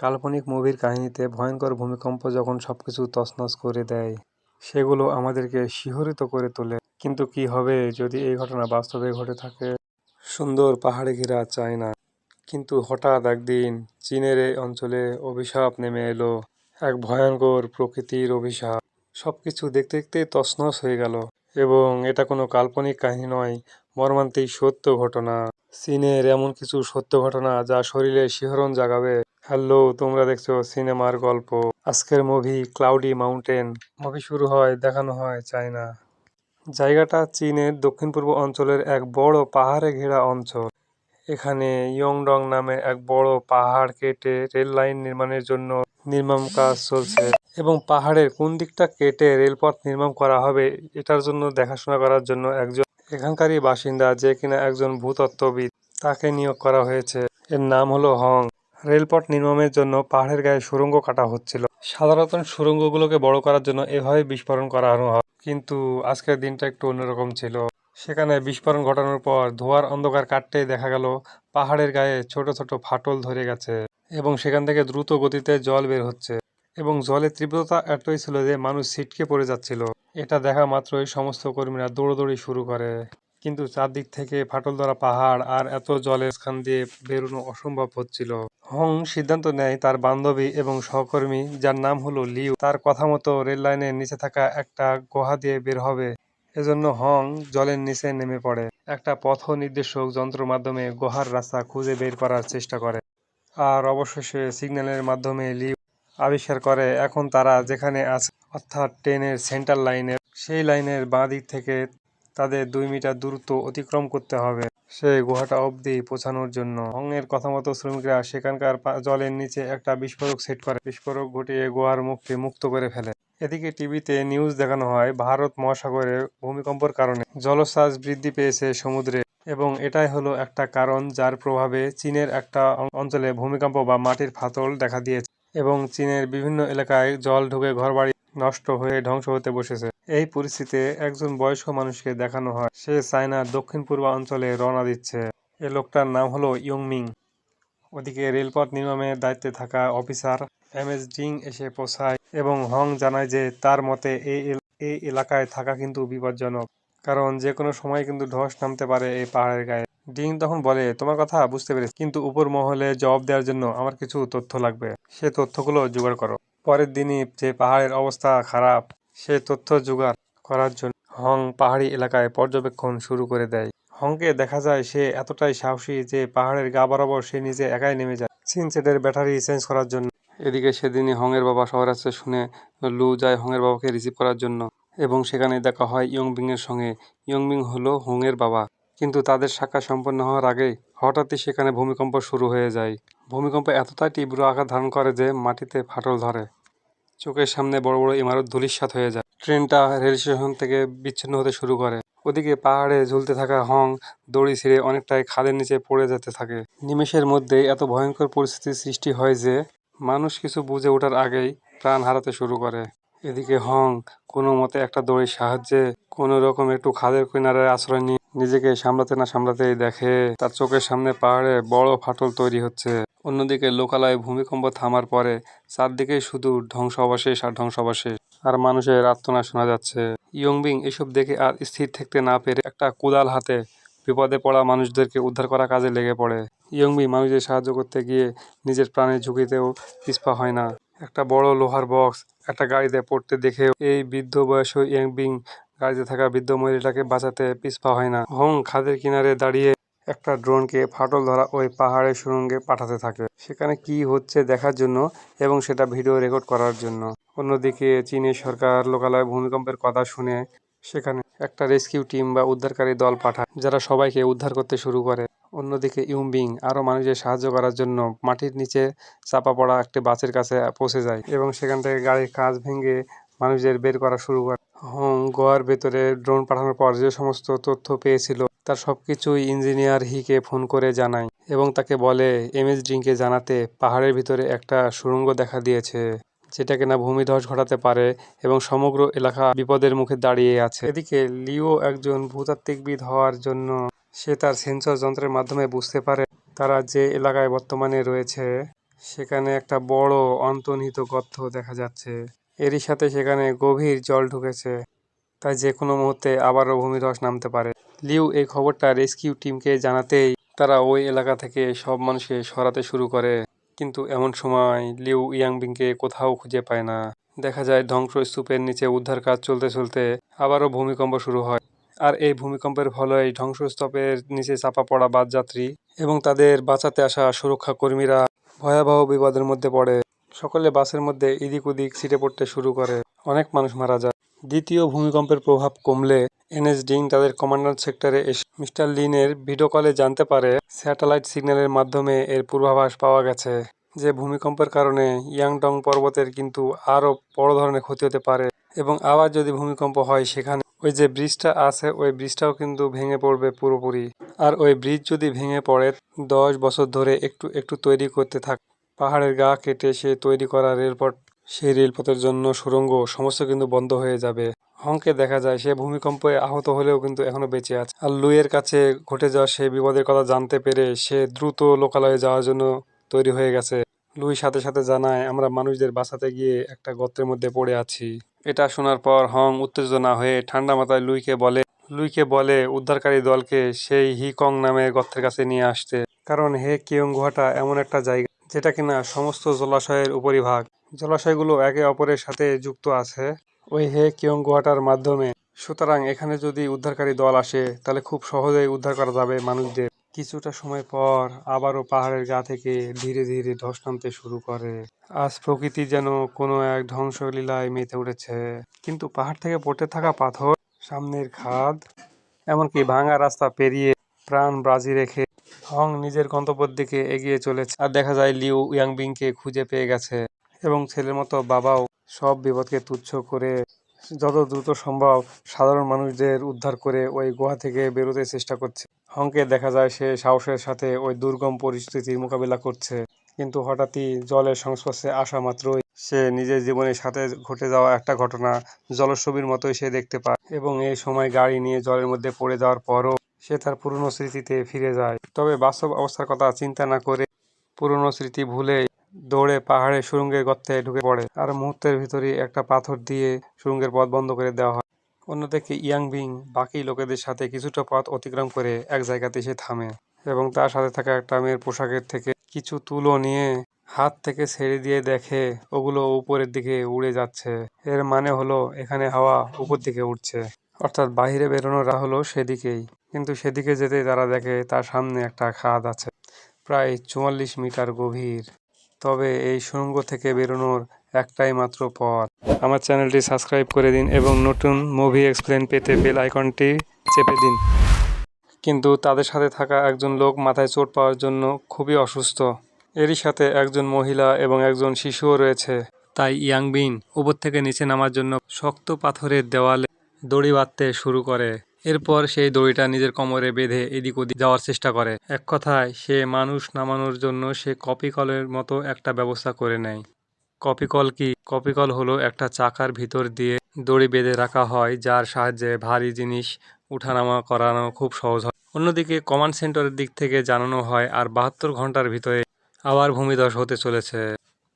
কাল্পনিক মুভির কাহিনীতে ভয়ঙ্কর ভূমিকম্প যখন সবকিছু তছনছ করে দেয়, সেগুলো আমাদেরকে শিহরিত করে তোলে। কিন্তু কি হবে যদি এই ঘটনা বাস্তবে ঘটে থাকে? সুন্দর পাহাড়ে ঘেরা চায়না। কিন্তু হঠাৎ একদিন চীনের এই অঞ্চলে অভিশাপ নেমে এলো। এক ভয়ঙ্কর প্রকৃতির অভিশাপ। সবকিছু দেখতে দেখতে তছনছ হয়ে গেল। এবং এটা কোনো কাল্পনিক কাহিনী নয়, মর্মান্তিক সত্য ঘটনা। চীনের এমন কিছু সত্য ঘটনা যা শরীরে শিহরণ জাগাবে। হ্যালো, তোমরা দেখছ সিনেমার গল্প। আজকের মুভি ক্লাউডি মাউন্টেন। মুভি শুরু হয়, দেখানো হয় চায়না। জায়গাটা চীনের দক্ষিণ পূর্ব অঞ্চলের এক বড় পাহাড়ে ঘেরা অঞ্চল। এখানে ইয়ংডং নামে এক বড় পাহাড় কেটে রেল লাইন নির্মাণের জন্য নির্মাণ কাজ চলছে এবং পাহাড়ের কোন দিকটা কেটে রেলপথ নির্মাণ করা হবে, এটার জন্য দেখাশোনা করার জন্য একজন এখানকারই বাসিন্দা যে কিনা একজন ভূতত্ত্ববিদ, তাকে নিয়োগ করা হয়েছে। এর নাম হলো হং। রেলপথ নির্মাণের জন্য পাহাড়ের গায়ে সুড়ঙ্গ কাটা হচ্ছিল। সাধারণত সুড়ঙ্গগুলোকে বড় করার জন্য এভাবে বিস্ফোরণ করানো হয়। কিন্তু আজকের দিনটা একটু অন্যরকম ছিল। সেখানে বিস্ফোরণ ঘটানোর পর ধোয়ার অন্ধকার কাটতেই দেখা গেল, পাহাড়ের গায়ে ছোট ছোট ফাটল ধরে গেছে এবং সেখান থেকে দ্রুত গতিতে জল বের হচ্ছে এবং জলের তীব্রতা এতই ছিল যে মানুষ ছিটকে পড়ে যাচ্ছিল। এটা দেখা মাত্রই সমস্ত কর্মীরা দৌড়দৌড়ি শুরু করে। কিন্তু চারদিক থেকে ফাটল ধরা পাহাড় আর এত জলের স্থান দিয়ে বেরোনো অসম্ভব হচ্ছিল। হং সিদ্ধান্ত নেয় তার বান্ধবী এবং সহকর্মী, যার নাম হলো লিউ। তার কথা মতো রেল লাইনের নিচে থাকা একটা গুহা দিয়ে বের হবে। এজন্য হং জলের নিচে নেমে পড়ে। একটা পথ নির্দেশক যন্ত্রের মাধ্যমে গুহার রাস্তা খুঁজে বের করার চেষ্টা করে। আর অবশেষে সিগন্যালের মাধ্যমে লিউ আবিষ্কার করে, এখন তারা যেখানে আছে, অর্থাৎ ট্রেনের সেন্টার লাইনের, সেই লাইনের বাঁ দিক থেকে তাদের দুই মিটার দূরত্ব অতিক্রম করতে হবে। সেই গুহাটা অবধি পৌঁছানোর জন্য। হংয়ের কথা মতো শ্রমিকরা সেখানকার জলের নিচে একটা বিস্ফোরক সেট করে। বিস্ফোরক ঘটিয়ে গুহার মুখকে মুক্ত করে ফেলে। এদিকে টিভিতে নিউজ দেখানো হয়, ভারত মহাসাগরে ভূমিকম্পের কারণে জলশ্বাস বৃদ্ধি পেয়েছে সমুদ্রে এবং এটাই হলো একটা কারণ যার প্রভাবে চীনের একটা অঞ্চলে ভূমিকম্প বা মাটির ফাটল দেখা দিয়েছে এবং চীনের বিভিন্ন এলাকায় জল ঢুকে ঘরবাড়ি নষ্ট হয়ে ধ্বংস হতে বসেছে। এই পরিস্থিতিতে একজন বয়স্ক মানুষকে দেখানো হয়। সে চায়নার দক্ষিণ পূর্ব অঞ্চলে রওনা দিচ্ছে। এ লোকটার নাম হলো ইয়ংমিং। ওদিকে রেলপথ নির্মাণের দায়িত্বে থাকা অফিসার এম এস ডিং এসে পৌঁছায় এবং হং জানায় যে তার মতে এই এলাকায় থাকা কিন্তু বিপজ্জনক, কারণ যে কোনো সময় কিন্তু ধস নামতে পারে এই পাহাড়ের গায়ে। ডিং তখন বলে, তোমার কথা বুঝতে পেরেছি, কিন্তু উপর মহলে জবাব দেওয়ার জন্য আমার কিছু তথ্য লাগবে। সে তথ্যগুলো জোগাড় করো। পরের দিনই যে পাহাড়ের অবস্থা খারাপ সে তথ্য জোগাড় করার জন্য হং পাহাড়ি এলাকায় পর্যবেক্ষণ শুরু করে দেয়। হংকে দেখা যায় সে এতটাই সাহসী যে পাহাড়ের গা বরাবর সে নিজে একাই নেমে যায়। সিনসেটের ব্যাটারি চেঞ্জ করার জন্য। এদিকে সেদিনই হংয়ের বাবা শহর আসছে শুনে লু যায় হংয়ের বাবাকে রিসিভ করার জন্য এবং সেখানে দেখা হয় ইয়ংবিং এর সঙ্গে। ইয়ংবিং হলো হংয়ের বাবা। কিন্তু তাদের সাক্ষাৎ সম্পন্ন হওয়ার আগেই হঠাৎই সেখানে ভূমিকম্প শুরু হয়ে যায়। ভূমিকম্প এতটাই তীব্র আকার ধারণ করে যে মাটিতে ফাটল ধরে। চোখের সামনে বড় বড় ইমারত ধূলিসাৎ হয়ে যায়। ট্রেনটা রেল স্টেশন থেকে বিচ্ছিন্ন হতে শুরু করে। ওদিকে পাহাড়ে ঝুলতে থাকা হং দড়ি ছিঁড়ে অনেকটাই খাদের নিচে পড়ে যেতে থাকে। নিমেষের মধ্যে এত ভয়ঙ্কর পরিস্থিতির সৃষ্টি হয় যে মানুষ কিছু বুঝে ওঠার আগেই প্রাণ হারাতে শুরু করে। এদিকে হং কোনো মতে একটা দড়ির সাহায্যে কোনো রকম একটু খাদের কিনারে আশ্রয় নিয়ে নিজেকে সামলাতে না সামলাতেই দেখে তার চোখের সামনে পাহাড়ে বড় ফাটল তৈরি হচ্ছে। অন্যদিকে লোকালয়ে ভূমিকম্প থামার পরে চারদিকে শুধু ধ্বংসাবশেষ আর ধ্বংসাবশেষ। আর মানুষের আর্তনা শোনা যাচ্ছে। ইয়ংবিং এসব দেখে আর স্থির থাকতে না পেরে একটা কুদাল হাতে বিপদে পড়া মানুষদেরকে উদ্ধার করা কাজে লেগে পড়ে। ইয়ংবি মানুষদের সাহায্য করতে গিয়ে নিজের প্রাণের ঝুঁকিতেও পিছপা হয় না। একটা বড় লোহার বক্স, একটা গাড়িতে পড়তে দেখে এই বৃদ্ধ বয়সী ইয়ংবিং গাড়িতে থাকা বৃদ্ধ মহিলাটাকে বাঁচাতে পিছপা হয় না। হং খাদের কিনারে দাঁড়িয়ে একটা ড্রোনকে ফাটল ধরা ওই পাহাড়ের সুরঙ্গে পাঠাতে থাকে। সেখানে কি হচ্ছে দেখার জন্য এবং সেটা ভিডিও রেকর্ড করার জন্য। অন্যদিকে চীনের সরকার লোকালয় ভূমিকম্পের কথা শুনে সেখানে একটা রেস্কিউ টিম বা উদ্ধারকারী দল পাঠায়, যারা সবাইকে উদ্ধার করতে শুরু করে। অন্যদিকে ইউমবিং আরও মানুষের সাহায্য করার জন্য মাটির নিচে চাপা পড়া একটি বাসের কাছে পৌঁছে যায় এবং সেখান থেকে গাড়ির কাঁচ ভেঙে মানুষদের বের করা শুরু করে। হং গোয়ার ভেতরে ড্রোন পাঠানোর পর যে সমস্ত তথ্য পেয়েছিল তার সবকিছুই ইঞ্জিনিয়ার হিকে ফোন করে জানায় এবং তাকে বলে, এমএস ডিংকে জানাতে পাহাড়ের ভিতরে একটা সুড়ঙ্গ দেখা দিয়েছে, যেটা কিনা ভূমিধস ঘটাতে পারে এবং সমগ্র এলাকা বিপদের মুখে দাঁড়িয়ে আছে। এদিকে লিও একজন ভূতাত্ত্বিকবিদ হওয়ার জন্য সে তার সেন্সর যন্ত্রের মাধ্যমে বুঝতে পারে তারা যে এলাকায় বর্তমানে রয়েছে, সেখানে একটা বড় অন্তর্নিহিত গর্ত দেখা যাচ্ছে। এরই সাথে সেখানে গভীর জল ঢুকেছে, তাই যে কোনো মুহূর্তে আবারও ভূমিধস নামতে পারে। লিউ এই খবরটা রেস্কিউ টিমকে জানাতেই তারা ওই এলাকা থেকে সব মানুষকে সরাতে শুরু করে। কিন্তু এমন সময় লিউ ইয়াংবিংকে কোথাও খুঁজে পায় না। দেখা যায় ধ্বংসস্তূপের নিচে উদ্ধার কাজ চলতে চলতে আবারও ভূমিকম্প শুরু হয়। আর এই ভূমিকম্পের ফলেই ধ্বংসস্তূপের নিচে চাপা পড়া বাসযাত্রী এবং তাদের বাঁচাতে আসা সুরক্ষা কর্মীরা ভয়াবহ বিপদের মধ্যে পড়ে। সকলে বাসের মধ্যে এদিক ওদিক ছিটে পড়তে শুরু করে। অনেক মানুষ মারা যায়। দ্বিতীয় ভূমিকম্পের প্রভাব কমলে এনএস ডিং তাদের কমান্ডার সেক্টরে এসে মিস্টার লিনের ভিডিও কলে জানতে পারে, স্যাটেলাইট সিগন্যালের মাধ্যমে এর পূর্বাভাস পাওয়া গেছে, যে ভূমিকম্পের কারণে ইয়াংডং পর্বতের কিন্তু আরও বড় ধরনের ক্ষতি হতে পারে এবং আবার যদি ভূমিকম্প হয় সেখানে ওই যে ব্রিজটা আছে, ওই ব্রিজটাও কিন্তু ভেঙে পড়বে পুরোপুরি। আর ওই ব্রিজ যদি ভেঙে পড়ে, দশ বছর ধরে একটু একটু তৈরি করতে থাক, পাহাড়ের গা কেটে সে তৈরি করা রেলপথ সেই রেলপথের জন্য সুড়ঙ্গ সমস্ত কিন্তু বন্ধ হয়ে যাবে। হংকে দেখা যায় সে ভূমিকম্পে আহত হলেও কিন্তু এখনও বেঁচে আছে। আর লুইয়ের কাছে ঘটে যাওয়া সেই বিপদের কথা জানতে পেরে সে দ্রুত লোকালয়ে যাওয়ার জন্য তৈরি হয়ে গেছে। লুই সাথে সাথে জানায়, আমরা মানুষদের বাঁচাতে গিয়ে একটা গর্তের মধ্যে পড়ে আছি। এটা শোনার পর হং উত্তেজনা হয়ে ঠান্ডা মাথায় লুইকে বলে লুইকে বলে, উদ্ধারকারী দলকে সেই হিকং নামের গর্তের কাছে নিয়ে আসতে। কারণ হে কিয়ং গুহাটা এমন একটা জায়গা যেটা কিনা সমস্ত জলাশয়ের উপরিভাগ। জলাশয়গুলো একে অপরের সাথে যুক্ত আছে। ওই হে কিয়ং গুহাটার মাধ্যমে। সুতরাং এখানে যদি উদ্ধারকারী দল আসে, তাহলে খুব সহজেই উদ্ধার করা যাবে মানুষদের। কিছুটা সময় পর আবারও পাহাড়ের গা থেকে ধীরে ধীরে ধস নামতে শুরু করে। আজ প্রকৃতি যেন কোনো এক ধ্বংসলীলায় মেতে উঠেছে। কিন্তু পাহাড় থেকে পড়তে থাকা পাথর, সামনের খাদ, এমনকি ভাঙা রাস্তা পেরিয়ে প্রাণ বাজি রেখে হং নিজের গন্তব্যের দিকে এগিয়ে চলেছে। আর দেখা যায় লিউ ইয়াংবিংকে খুঁজে পেয়ে গেছে। এবং ছেলের মতো বাবাও সব বিপদকে তুচ্ছ করে যত দ্রুত সম্ভব সাধারণ মানুষদের উদ্ধার করে ওই গুহা থেকে বেরোতে চেষ্টা করছে। হংকে দেখা যায় সে সাহসের সাথে ওই দুর্গম পরিস্থিতির মোকাবিলা করছে। কিন্তু হঠাৎই জলের সংস্পর্শে আসা মাত্রই সে নিজের জীবনের সাথে ঘটে যাওয়া একটা ঘটনা জলছবির মতোই সে দেখতে পায় এবং এই সময় গাড়ি নিয়ে জলের মধ্যে পড়ে যাওয়ার পরও সে তার পুরনো স্মৃতিতে ফিরে যায়। তবে বাস্তব অবস্থার কথা চিন্তা না করে পুরনো স্মৃতি ভুলে দৌড়ে পাহাড়ে সুরঙ্গের গর্তে ঢুকে পড়ে। আর মুহূর্তের ভিতরেই একটা পাথর দিয়ে সুরঙ্গের পথ বন্ধ করে দেওয়া হয়। অন্যদিকে ইয়াংবিং, বাকি লোকেদের সাথে কিছুটা পথ অতিক্রম করে এক জায়গাতে এসে থামে এবং তার সাথে থাকা একটা মেয়ের পোশাকের থেকে কিছু তুলো নিয়ে হাত থেকে ছেড়ে দিয়ে দেখে, ওগুলো উপরের দিকে উড়ে যাচ্ছে। এর মানে হলো এখানে হাওয়া উপর দিকে উঠছে অর্থাৎ বাইরে বেরোনোর হলো সেদিকেই। কিন্তু সেদিকে যেতে তারা দেখে তার সামনে একটা খাদ আছে, প্রায় চুয়াল্লিশ মিটার গভীর। তবে এই সুড়ঙ্গ থেকে বেরোনোর একটাই মাত্র পথ। আমার চ্যানেলটি সাবস্ক্রাইব করে দিন এবং নতুন মুভি এক্সপ্লেন পেতে বেল আইকনটি চেপে দিন। কিন্তু তাদের সাথে থাকা একজন লোক মাথায় চোট পাওয়ার জন্য খুবই অসুস্থ। এরই সাথে একজন মহিলা এবং একজন শিশুও রয়েছে। তাই ইয়াংবিন উপর থেকে নিচে নামার জন্য শক্ত পাথরের দেওয়ালে দড়ি বাঁধতে শুরু করে। এরপর সেই দড়িটা নিজের কোমরে বেঁধে এদিক ওদিক যাওয়ার চেষ্টা করে। এক কথায়, সে মানুষ নামানোর জন্য সে কপি কলের মতো একটা ব্যবস্থা করে নেয়। কপি কল কি? কপি কল হলো একটা চাকার ভিতর দিয়ে দড়ি বেঁধে রাখা হয়, যার সাহায্যে ভারী জিনিস উঠানামা করানো খুব সহজ হয়। অন্যদিকে কমান্ড সেন্টারের দিক থেকে জানানো হয়, আর বাহাত্তর ঘণ্টার ভিতরে আবার ভূমিধস হতে চলেছে।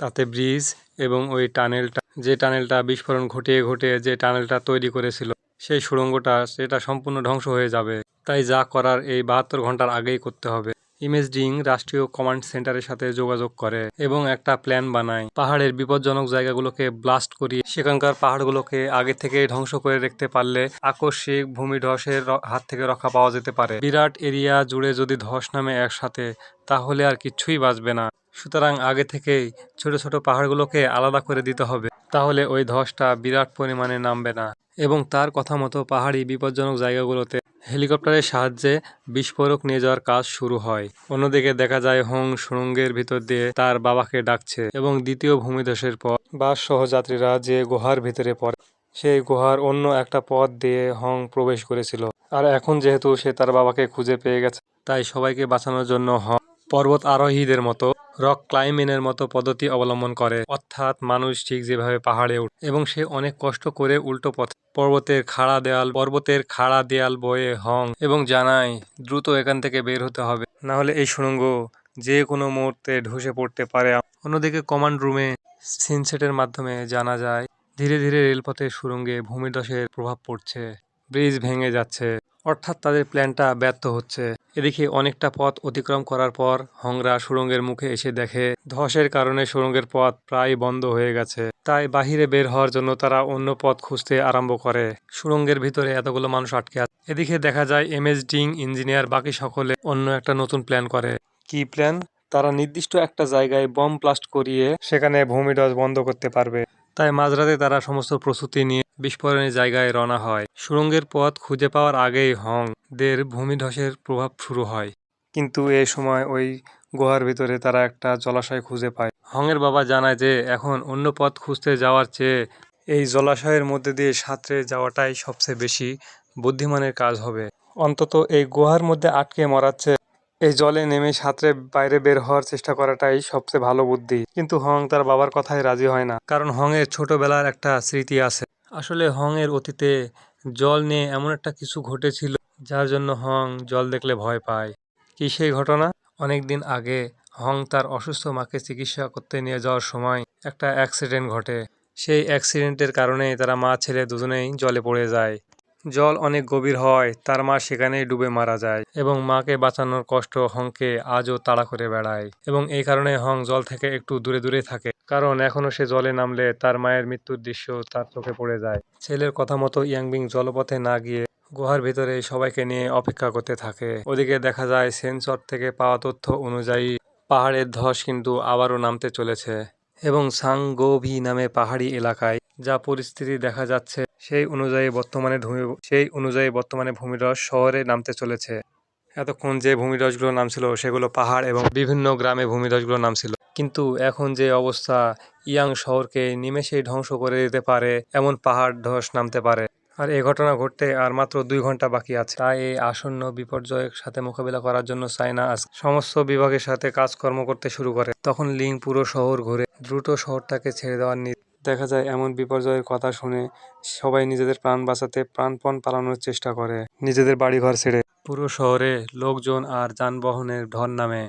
তাতে ব্রিজ এবং ওই টানেলটা, যে টানেলটা বিস্ফোরণ ঘটিয়ে ঘটিয়ে যে টানেলটা তৈরি করেছিল সেই সুড়ঙ্গটা সেটা সম্পূর্ণ ধ্বংস হয়ে যাবে। তাই যা করার এই বাহাত্তর ঘণ্টার আগেই করতে হবে। ইমেজডিং রাষ্ট্রীয় কমান্ড সেন্টারের সাথে যোগাযোগ করে এবং একটা প্ল্যান বানায়। পাহাড়ের বিপজ্জনক জায়গাগুলোকে ব্লাস্ট করিয়ে সেখানকার পাহাড়গুলোকে আগে থেকে ধ্বংস করে রাখতে পারলে আকস্মিক ভূমিধসের হাত থেকে রক্ষা পাওয়া যেতে পারে। বিরাট এরিয়া জুড়ে যদি ধস নামে একসাথে, তাহলে আর কিচ্ছুই বাঁচবে না। সুতরাং আগে থেকেই ছোট ছোট পাহাড়গুলোকে আলাদা করে দিতে হবে। তাহলে ওই ধসটা বিরাট পরিমাণে নামবে না। এবং তার কথা মতো পাহাড়ি বিপজ্জনক জায়গাগুলোতে হেলিকপ্টারের সাহায্যে বিস্ফোরক নিয়ে যাওয়ার কাজ শুরু হয়। অন্যদিকে দেখা যায় হং সুড়ঙ্গের ভিতর দিয়ে তার বাবাকে ডাকছে এবং দ্বিতীয় ভূমিধসের পর বাস সহযাত্রীরা যে গুহার ভিতরে পড়ে, সেই গুহার অন্য একটা পথ দিয়ে হং প্রবেশ করেছিল। আর এখন যেহেতু সে তার বাবাকে খুঁজে পেয়ে গেছে, তাই সবাইকে বাঁচানোর জন্য হং পর্বত আরোহীদের মতো রক ক্লাইম্বিংয়ের মতো পদ্ধতি অবলম্বন করে। অর্থাৎ মানুষ ঠিক যেভাবে পাহাড়ে উঠ এবং সে অনেক কষ্ট করে উল্টো পথ। পর্বতের খাড়া দেয়াল, পর্বতের খাড়া দেয়াল বয়ে হং এবং জানায়, দ্রুত এখান থেকে বের হতে হবে। না হলে এই সুড়ঙ্গ যে কোনো মুহূর্তে ধসে পড়তে পারে। অন্যদিকে কমান্ড রুমে সিনসেটের মাধ্যমে জানা যায়, ধীরে ধীরে রেলপথে সুরঙ্গে ভূমিধসের প্রভাব পড়ছে। ব্রিজ ভেঙে যাচ্ছে। অর্থাৎ তাদের প্ল্যানটা ব্যর্থ হচ্ছে। এদিকে অনেকটা পথ অতিক্রম করার পর হংরা সুড়ঙ্গের মুখে এসে দেখে, ধসের কারণে সুড়ঙ্গের পথ প্রায় বন্ধ হয়ে গেছে। তাই বাহিরে বের হওয়ার জন্য তারা অন্য পথ খুঁজতে আরম্ভ করে। সুড়ঙ্গের ভিতরে এতগুলো মানুষ আটকে আছে। এদিকে দেখা যায় এমএসডিং ইঞ্জিনিয়ার বাকি সকলে অন্য একটা নতুন প্ল্যান করে। কি প্ল্যান? তারা নির্দিষ্ট একটা জায়গায় বম ব্লাস্ট করিয়ে সেখানে ভূমিধস বন্ধ করতে পারবে। তাই মাঝরাতে তারা সমস্ত প্রস্তুতি নিয়ে বিস্ফোরণের জায়গায় রওনা হয়। সুড়ঙ্গের পথ খুঁজে পাওয়ার আগেই হং দের ভূমিধসের প্রভাব শুরু হয়। কিন্তু এই সময় ওই গুহার ভিতরে তারা একটা জলাশয় খুঁজে পায়। হংয়ের বাবা জানায় যে, এখন অন্য পথ খুঁজতে যাওয়ার চেয়ে এই জলাশয়ের মধ্যে দিয়ে সাঁতরে যাওয়াটাই সবচেয়ে বেশি বুদ্ধিমানের কাজ হবে। অন্তত এই গুহার মধ্যে আটকে মরাচ্ছে, এই জলে নেমে সাঁতরে বাইরে বের হওয়ার চেষ্টা করাটাই সবচেয়ে ভালো বুদ্ধি। কিন্তু হং তার বাবার কথায় রাজি হয় না, কারণ হং এর ছোটবেলার একটা স্মৃতি আছে। আসলে হং এর অতীতে জল নিয়ে এমন একটা কিছু ঘটেছিল, যার জন্য হং জল দেখলে ভয় পায়। কি সেই ঘটনা? অনেকদিন আগে হং তার অসুস্থ মাকে চিকিৎসা করতে নিয়ে যাওয়ার সময় একটা অ্যাক্সিডেন্ট ঘটে। সেই অ্যাক্সিডেন্টের কারণে তারা মা, ছেলে দুজনেই জলে পড়ে যায়। জল অনেক গভীর হয়, তার মা সেখানেই ডুবে মারা যায় এবং মাকে বাঁচানোর কষ্ট হংকে আজও তাড়া করে বেড়ায় এবং এই কারণে হং জল থেকে একটু দূরে দূরে থাকে। কারণ এখনও সে জলে নামলে তার মায়ের মৃত্যুর দৃশ্য তার চোখে পড়ে যায়। ছেলের কথা মতো ইয়াংবিং জলপথে না গিয়ে গুহার ভিতরে সবাইকে নিয়ে অপেক্ষা করতে থাকে। ওদিকে দেখা যায় সেন্সর থেকে পাওয়া তথ্য অনুযায়ী পাহাড়ের ধস কিন্তু আবারও নামতে চলেছে এবং সাংগোভি নামে পাহাড়ি এলাকায় যা পরিস্থিতি দেখা যাচ্ছে সেই অনুযায়ী বর্তমানে ভূমি, সেই অনুযায়ী বর্তমানে ভূমিধস শহরে নামতে চলেছে। এতক্ষণ যে ভূমিধসগুলো নামছিল সেগুলো পাহাড় এবং বিভিন্ন গ্রামে ভূমিধসগুলো নামছিল। কিন্তু এখন যে অবস্থা, ইয়াং শহরকে নিমেষেই ধ্বংস করে দিতে পারে, এমন পাহাড় ধস নামতে পারে। আর এই ঘটনা ঘটতে আর মাত্র দুই ঘণ্টা বাকি আছে। তাই এই আসন্ন বিপর্যয়ের সাথে মোকাবিলা করার জন্য চায়না আজ সমস্ত বিভাগের সাথে কাজকর্ম করতে শুরু করে। তখন লিং পুরো শহর ঘুরে দ্রুত শহরটাকে ছেড়ে দেওয়ার নি দেখা যায় এমন বিপর্যয়ের কথা শুনে সবাই নিজেদের প্রাণ বাঁচাতে প্রাণপণ পালানোর চেষ্টা করে নিজেদের বাড়িঘর ছেড়ে। পুরো শহরে লোকজন আর যানবাহনের ঢল নামে।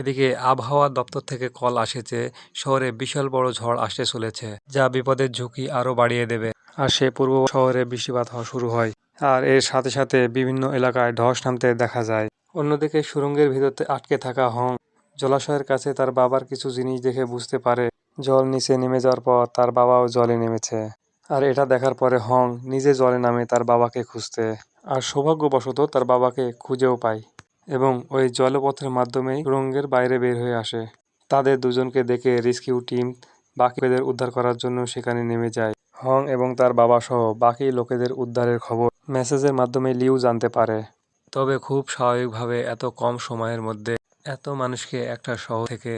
এদিকে আবহাওয়া দপ্তর থেকে কল আসেছে শহরে বিশাল বড় ঝড় আসতে চলেছে, যা বিপদের ঝুঁকি আরও বাড়িয়ে দেবে। আর সে পূর্ব শহরে বৃষ্টিপাত হওয়া শুরু হয়, আর এর সাথে সাথে বিভিন্ন এলাকায় ধস নামতে দেখা যায়। অন্যদিকে সুরঙ্গের ভিতরতে আটকে থাকা হং, জলাশয়ের কাছে তার বাবার কিছু জিনিস দেখে বুঝতে পারে, জল নিচে নেমে যাওয়ার পর তার বাবাও জলে নেমেছে। আর এটা দেখার পরে হং নিজে জলে নামে তার বাবাকে খুঁজতে, আর সৌভাগ্যবশত তার বাবাকে খুঁজেও পায়। এবং ওই জলপথের মাধ্যমেই সুড়ঙ্গের বাইরে বের হয়ে আসে। তাদের দুজনকে দেখে রেস্কিউ টিম বাকি বাকিদের উদ্ধার করার জন্য সেখানে নেমে যায়। হং এবং তার বাবা সহ বাকি লোকেদের উদ্ধারের খবর মেসেজের মাধ্যমে লিউ জানতে পারে। তবে খুব স্বাভাবিকভাবে এত কম সময়ের মধ্যে এত মানুষকে একটা শহর থেকে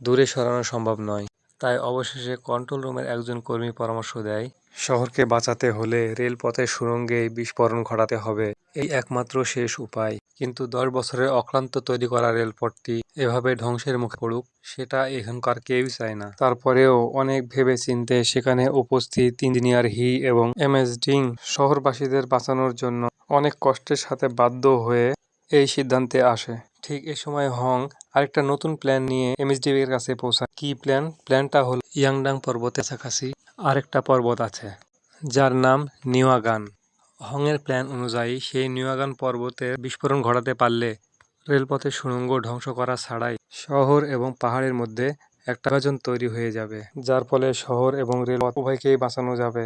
দূরে সরানো সম্ভব নয়। তাই অবশেষে কন্ট্রোল রুমের একজন কর্মী পরামর্শ দেয় শহরকে বাঁচাতে হলে রেলপথের সুড়ঙ্গে বিস্ফোরণ ঘটাতে হবে, এই একমাত্র শেষ উপায়। কিন্তু দশ বছরের অক্লান্ত তৈরি করা রেলপথটি এভাবে ধ্বংসের মুখে পড়ুক, সেটা এখানকার কেউই চায় না। তারপরেও অনেক ভেবে চিনতে সেখানে উপস্থিত ইঞ্জিনিয়ার হি এবং এম এস ডিং শহরবাসীদের বাঁচানোর জন্য অনেক কষ্টের সাথে বাধ্য হয়ে এই সিদ্ধান্তে আসে। ঠিক এ সময় হং আরেকটা নতুন প্ল্যান নিয়ে এমএসডিবি এর কাছে পৌঁছায়। কি প্ল্যান? প্ল্যানটা হল ইয়াংডাং পর্বতের কাছাকাছি আরেকটা পর্বত আছে, যার নাম নিওয়াগান। হংয়ের প্ল্যান অনুযায়ী সেই নিওয়াগান পর্বতে বিস্ফোরণ ঘটাতে পারলে রেলপথের সুড়ঙ্গ ধ্বংস করা ছাড়াই শহর এবং পাহাড়ের মধ্যে একটা গাজন তৈরি হয়ে যাবে, যার ফলে শহর এবং রেলপথ উভয়কেই বাঁচানো যাবে।